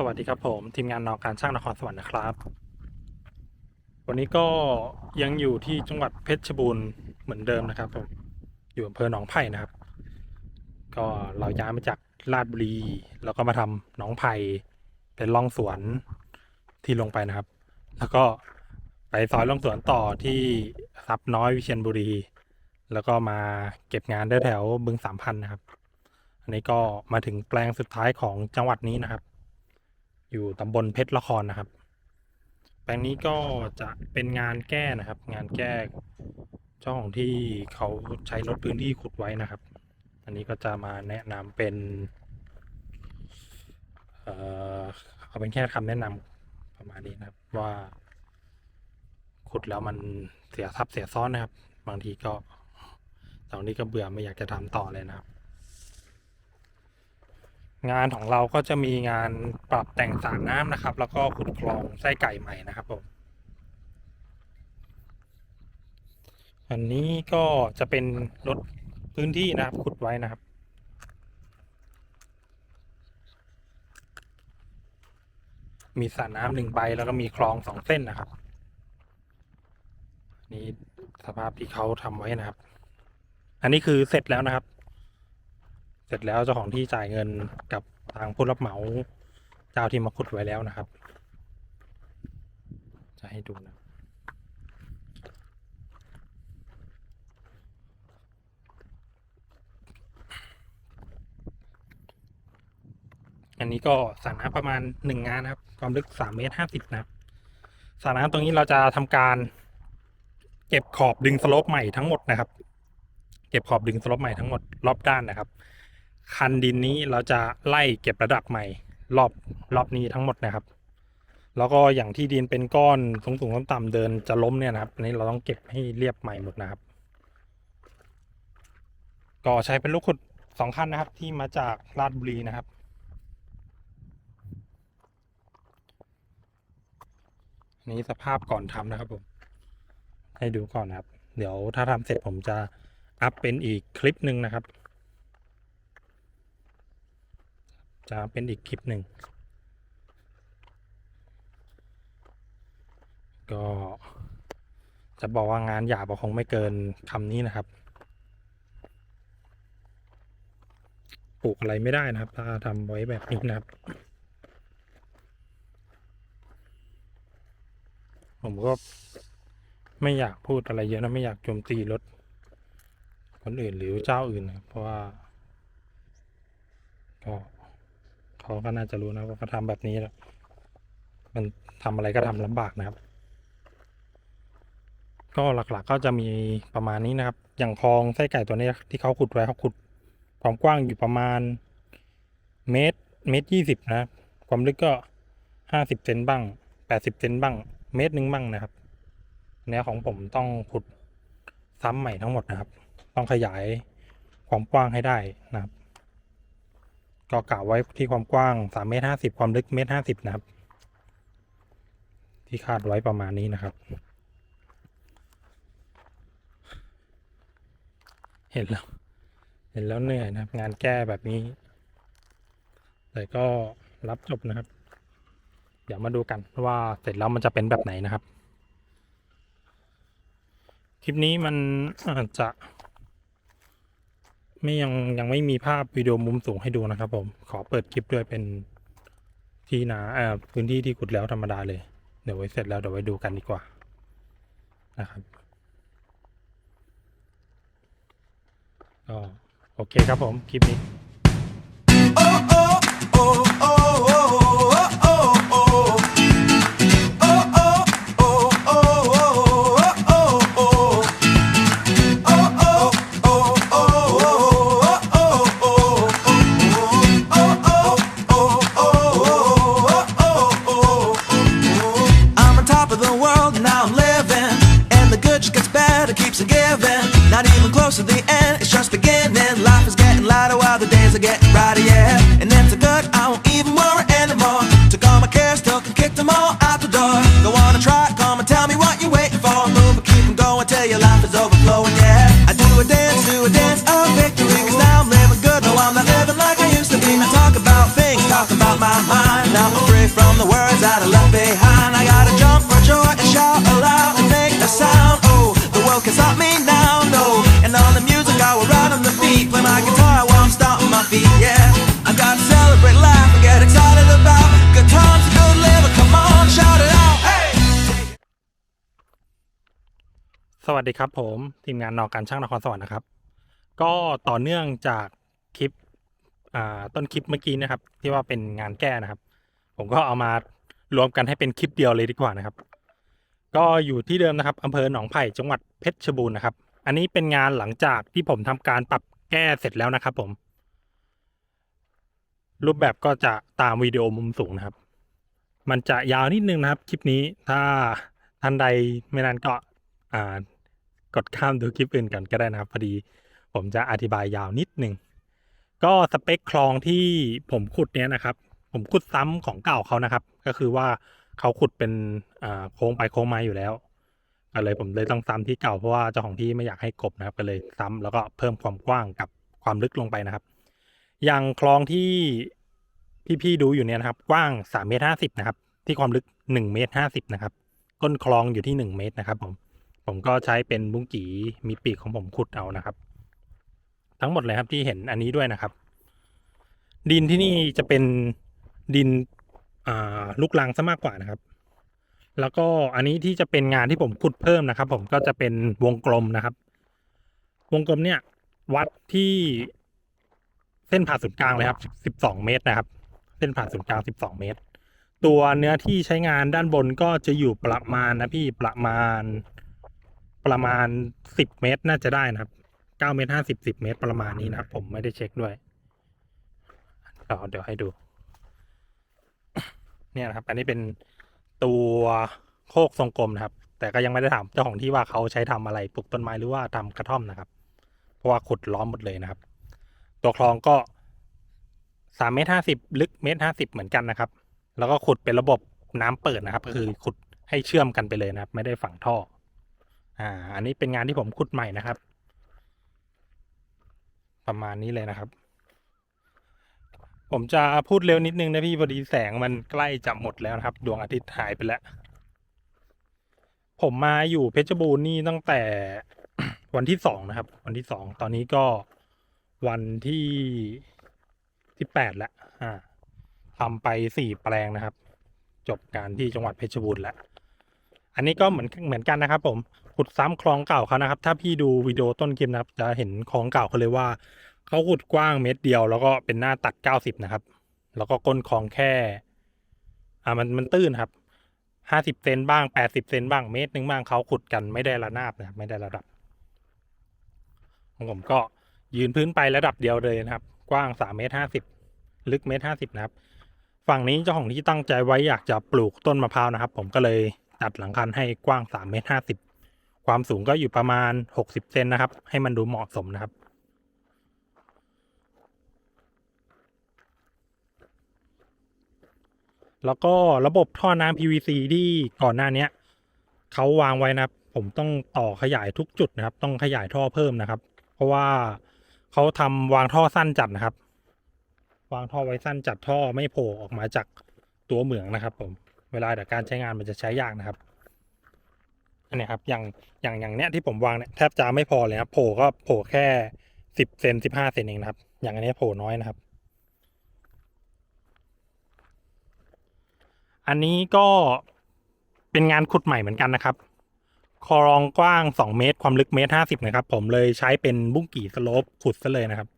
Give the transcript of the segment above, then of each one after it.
สวัสดีครับผม ทีมงานนอการช่างนครสวรรค์นะครับ วันนี้ก็ยังอยู่ที่จังหวัดเพชรบูรณ์เหมือนเดิมนะครับผมอยู่อำเภอหนองไผ่นะครับ ก็เราย้ายมาจากลาดบุรีแล้วก็มาทำหนองไผ่เป็นร่องสวนที่ลงไปนะครับ แล้วก็ไปซอยร่องสวนต่อที่ทรัพย์น้อยวิเชียรบุรี แล้วก็มาเก็บงานได้แถวบึงสามพันนะครับ อันนี้ก็มาถึงแปลงสุดท้ายของจังหวัดนี้นะครับ อยู่ตำบลเพชรละครนะครับ แปลงนี้ก็จะเป็นงานแก้นะครับ งานแก้เจ้าของที่เขาใช้รถพื้นที่ขุดไว้นะครับ อันนี้ก็จะมาแนะนำเป็น เอ่อเอาเป็นแค่คำแนะนำประมาณนี้นะครับว่า ขุดแล้วมันเสียทรัพย์เสียซ้อนนะครับ บางทีก็ตอนนี้ก็เบื่อไม่อยากจะทำต่อเลยนะครับ งานของเราก็จะมีงานปรับแต่งสระน้ำนะครับ แล้วก็ขุดคลองไส้ไก่ใหม่นะครับผมอันนี้ก็จะเป็นรถพื้นที่นะครับขุดไว้นะครับ มีสระน้ำหนึ่งใบแล้วก็มีคลองสองเส้นนะครับ นี่สภาพที่เขาทำไว้นะครับ อันนี้คือเสร็จแล้วนะครับ เสร็จแล้วเจ้าของที่จ่ายเงินกับทางผู้รับเหมาเจ้าที่มาขุดไว้แล้วนะครับ จะให้ดูนะอันนี้ก็สระน้ำประมาณหนึ่งงานนะครับ ความลึกสามเมตรห้าสิบนะครับสระน้ำตรงนี้เราจะทำการ เก็บขอบดึงสลปใหม่ทั้งหมดนะครับ เก็บขอบดึงสลปใหม่ทั้งหมดรอบด้านนะครับ คันดินนี้เราจะไล่เก็บระดับใหม่ รอบรอบนี้ทั้งหมดนะครับ แล้วก็อย่างที่ดินเป็นก้อนสูงสูงๆต่ำเดินจะล้มเนี่ยนะครับอันนี้เราต้องเก็บให้เรียบใหม่หมดนะครับ ก็ใช้เป็นลูกขุดสองคันนะครับ ที่มาจากราชบุรีนะครับนี้สภาพก่อนทำนะครับผม ให้ดูก่อนนะครับ เดี๋ยวถ้าทำเสร็จผมจะอัพเป็นอีกคลิปหนึ่งนะครับ จะเป็นอีกคลิปหนึ่ง ก็จะบอกว่างานหยาบคงไม่เกินคำนี้นะครับ ปลูกอะไรไม่ได้นะครับ ถ้าทำไว้แบบนี้นะครับ ผมก็ไม่อยากพูดอะไรเยอะนะ ไม่อยากโจมตีรถ คนอื่นหรือเจ้าอื่นนะเพราะว่าก็ เขาก็น่าจะรู้นะว่าเขาทำแบบนี้แล้วมันทำอะไรก็ทำลำบากนะครับ ก็หลักๆก็จะมีประมาณนี้นะครับ อย่างคลองไส้ไก่ตัวนี้ที่เขาขุดไว้เขาขุดความกว้างอยู่ประมาณเมตรเมตรยี่สิบนะความลึกก็ห้าสิบเซนบ้างแปดสิบเซนบ้าง เมตรหนึ่งบ้างนะครับแนวของผมต้องขุดซ้ำใหม่ทั้งหมดนะครับ ต้องขยายความกว้างให้ได้นะครับ ก็กะไว้ที่ความกว้างสามเมตรห้าสิบความลึกเมตรห้าสิบนะครับ ที่คาดไว้ประมาณนี้นะครับ เห็นแล้ว เห็นแล้วเหนื่อยนะครับ งานแก้แบบนี้ แต่ก็รับจบนะครับ เดี๋ยวมาดูกันว่าเสร็จแล้วมันจะเป็นแบบไหนนะครับ คลิปนี้มันอาจจะ ไม่ยังยังไม่มีภาพวิดีโอมุมสูงให้ดูนะครับผมขอเปิดคลิปด้วยเป็นที่นาเอ่อพื้นที่ที่ขุดแล้วธรรมดาเลย เดี๋ยวไว้เสร็จแล้วเดี๋ยวไว้ดูกันดีกว่านะครับก็โอเคครับผมคลิปนี้ สวัสดีครับผมทีมงานนอการช่างนครสวรรค์นะครับ ก็ต่อเนื่องจากคลิปต้นคลิปเมื่อกี้นะครับ ที่ว่าเป็นงานแก้นะครับ ผมก็เอามารวมกันให้เป็นคลิปเดียวเลยดีกว่านะครับ ก็อยู่ที่เดิมนะครับอำเภอหนองไผ่จังหวัดเพชรบูรณ์นะครับ อันนี้เป็นงานหลังจากที่ผมทำการปรับแก้เสร็จแล้วนะครับ ผม รูปแบบก็จะตามวิดีโอมุมสูงนะครับ มันจะยาวนิดนึงนะครับ คลิปนี้ถ้าท่านใดไม่นั้นก็อ่า กดข้ามดูคลิปอื่นก่อนก็ได้นะครับพอดีผมจะอธิบายยาวนิดหนึ่งก็สเปคคลองที่ผมขุดเนี้ยนะครับ ผมขุดซ้ำของเก่าเขานะครับ ก็คือว่าเขาขุดเป็นอ่าโค้งไปโค้งมาอยู่แล้วก็เลยผมเลยต้องซ้ำที่เก่าเพราะว่าเจ้าของที่ไม่อยากให้กบนะครับ ก็เลยซ้ำแล้วก็เพิ่มความกว้างกับความลึกลงไปนะครับ อย่างคลองที่พี่ๆดูอยู่เนี่ยนะครับ กว้าง3เมตร50นะครับ ที่ความลึก1เมตร50นะครับ ก้นคลองอยู่ที่1เมตรนะครับผม ผมก็ใช้เป็นบุ้งกีมีปีกของผมขุดเอานะครับ ทั้งหมดเลยครับที่เห็นอันนี้ด้วยนะครับ ดินที่นี่จะเป็นดินอ่าลูกลังซะมากกว่านะครับ แล้วก็อันนี้ที่จะเป็นงานที่ผมขุดเพิ่มนะครับ ผมก็จะเป็นวงกลมนะครับ วงกลมเนี่ยวัดที่เส้นผ่าศูนย์กลางเลยครับ12เมตรนะครับ เส้นผ่าศูนย์กลาง12เมตร ตัวเนื้อที่ใช้งานด้านบนก็จะอยู่ประมาณนะพี่ประมาณ ประมาณ10เมตรน่าจะได้นะครับ9เมตร50 10เมตรประมาณนี้นะครับผมไม่ได้เช็คด้วยเดี๋ยวเดี๋ยวให้ดู เนี่ยนะครับ อันนี้เป็นตัวโคกทรงกลมนะครับ แต่ก็ยังไม่ได้ถามเจ้าของที่ว่าเขาใช้ทำอะไรปลูกต้นไม้หรือว่าทำกระท่อมนะครับ เพราะว่าขุดล้อมหมดเลยนะครับ ตัวคลองก็สามเมตรห้าสิบลึกเมตรห้าสิบเหมือนกันนะครับ แล้วก็ขุดเป็นระบบน้ำเปิดนะครับ ก็คือขุดให้เชื่อมกันไปเลยนะครับ ไม่ได้ฝังท่อ อ่า อันนี้เป็นงานที่ผมขุดใหม่นะครับ ประมาณนี้เลยนะครับ ผมจะพูดเร็วนิดนึงนะพี่พอดีแสงมันใกล้จะหมดแล้วนะครับ ดวงอาทิตย์หายไปแล้ว ผมมาอยู่เพชรบูรณ์นี่ตั้งแต่วันที่สองนะครับ วันที่สองตอนนี้ก็วันที่ที่แปดแล้วอ่าทำไปสี่แปลงนะครับ จบการที่จังหวัดเพชรบูรณ์แล้ว อันนี้ก็เหมือนเหมือนกันนะครับผม ขุดซ้ำคลองเก่าเขานะครับ ถ้าพี่ดูวิดีโอต้นคลิปนะครับจะเห็นคลองเก่าเขาเลยว่าเขาขุดกว้างเมตรเดียว แล้วก็เป็นหน้าตัดเก้าสิบนะครับ แล้วก็ก้นคลองแค่ อ่ามันมันตื้นครับห้าสิบเซนบ้างแปดสิบเซนบ้างเมตรหนึ่งบ้างเขาขุดกันไม่ได้ระนาบนะครับ ไม่ได้ระดับของผมก็ยืนพื้นไประดับเดียวเลยนะครับ กว้างสามเมตรห้าสิบลึกเมตรห้าสิบนะครับ ฝั่งนี้เจ้าของที่ตั้งใจไว้อยากจะปลูกต้นมะพร้าวนะครับ ผมก็เลยตัดหลังคันให้กว้างสามเมตรห้าสิบ ความสูงก็อยู่ประมาณหกสิบเซนนะครับ ให้มันดูเหมาะสมนะครับ แล้วก็ระบบท่อน้ำ PVC ที่ก่อนหน้านี้เขาวางไว้นะครับ ผมต้องต่อขยายทุกจุดนะครับ ต้องขยายท่อเพิ่มนะครับ เพราะว่าเขาทำวางท่อสั้นจัดนะครับ วางท่อไว้สั้นจัดท่อไม่โผล่ออกมาจากตัวเหมืองนะครับ ผม เวลาแต่การใช้งานมันจะใช้ยากนะครับ อันนี้ครับอย่างอย่างอย่างเนี้ยที่ผมวางเนี่ยแทบจะไม่พอเลยครับโผล่ก็โผล่แค่สิบเซนสิบห้าเซนเองนะครับ อย่างอันนี้โผล่น้อยนะครับ อันนี้ก็เป็นงานขุดใหม่เหมือนกันนะครับ คลองกว้าง2เมตร ความลึกเมตร50นะครับ ผมเลยใช้เป็นบุ้งกี่สโลปขุดซะเลยนะครับ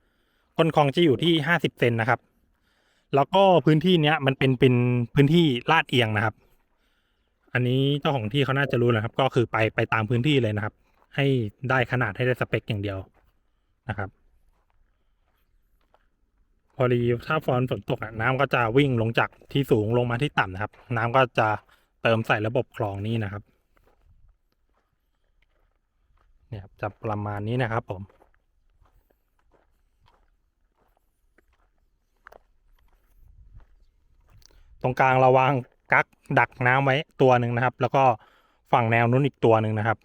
ก้นคลองจะอยู่ที่50เซนนะครับ แล้วก็พื้นที่เนี้ยมันเป็นเป็นพื้นที่ลาดเอียงนะครับ อันนี้เจ้าของที่เขาน่าจะรู้นะครับ ก็คือไปไปตามพื้นที่เลยนะครับ ให้ได้ขนาดให้ได้สเปคอย่างเดียวนะครับ พอดีถ้าฟอนฝนตกน้ำก็จะวิ่งลงจากที่สูงลงมาที่ต่ำนะครับ น้ำก็จะเติมใส่ระบบคลองนี้นะครับ เนี่ยครับจะประมาณนี้นะครับผมตรงกลางเราวาง กักดักน้ำไว้ตัวหนึ่งนะครับ แล้วก็ฝั่งแนวนู้นอีกตัวหนึ่งนะครับ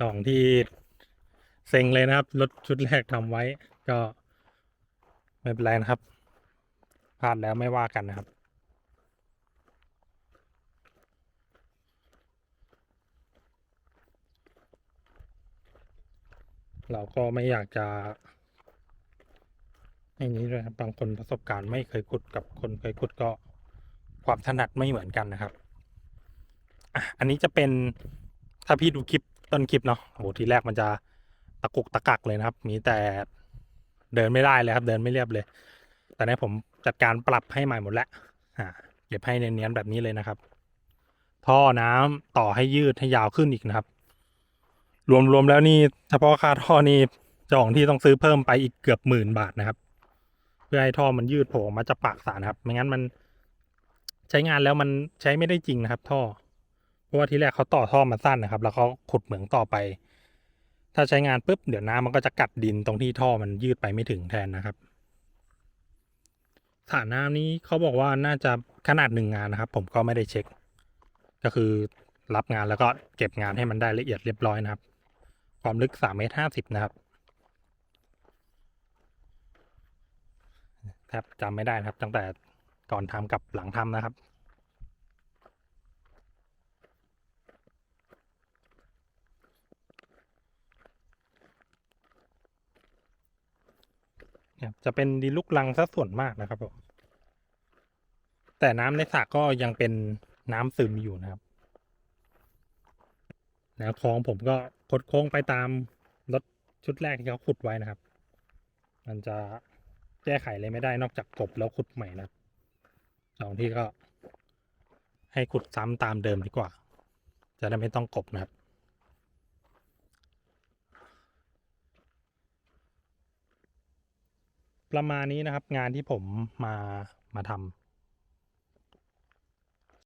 สองที่เซ็งเลยนะครับ รถชุดแรกทำไว้ก็ไม่เป็นไรนะครับพลาดแล้วไม่ว่ากันนะครับเราก็ไม่อยากจะ ให้นี้ด้วยครับบางคนประสบการณ์ไม่เคยขุดกับคนเคยขุดก็ความถนัดไม่เหมือนกันนะครับอะอันนี้จะเป็นถ้าพี่ดูคลิปต้นคลิปเนาะโหทีแรกมันจะตะกุกตะกักเลยนะครับ มีแต่เดินไม่ได้เลยครับ เดินไม่เรียบเลย แต่ในผมจัดการปรับให้ใหม่หมดแล้วอ่าเก็บให้เนียนๆแบบนี้เลยนะครับ ท่อน้ำต่อให้ยืดให้ยาวขึ้นอีกนะครับ รวมๆแล้วนี่เฉพาะค่าท่อนี่เจ้าของที่ต้องซื้อเพิ่มไปอีกเกือบหมื่นบาทนะครับ เพื่อให้ท่อมันยืดโผล่มาจากปากสารครับไม่งั้นมันใช้งานแล้วมันใช้ไม่ได้จริงนะครับ ท่อ เพราะว่าทีแรกเขาต่อท่อมาสั้นนะครับ แล้วเขาขุดเหมืองต่อไป ถ้าใช้งานปุ๊บเดี๋ยวน้ำมันก็จะกัดดินตรงที่ท่อมันยืดไปไม่ถึงแทนนะครับฐานน้ำนี้เขาบอกว่าน่าจะขนาดหนึ่งงานนะครับ ผมก็ไม่ได้เช็ค ก็คือรับงานแล้วก็เก็บงานให้มันได้ละเอียดเรียบร้อยนะครับ ความลึกสามเมตรห้าสิบนะครับ แทบจำไม่ได้นะครับ ตั้งแต่ก่อนทำกับหลังทำนะครับเนี่ยจะเป็นดินลูกลังซะส่วนมากนะครับผมแต่น้ำในสระก็ยังเป็นน้ำซึมอยู่นะครับแนวคลองผมก็คดโค้งไปตามรถชุดแรกที่เขาขุดไว้นะครับ มันจะ ก้ไขอะไรไม่ได้นอกจากกบแล้วขุดใหม่นะสองที่ก็ ให้ขุดซ้ำตามเดิมดีกว่า จะได้ไม่ต้องกบนะครับประมาณนี้นะครับงานที่ผมมามาท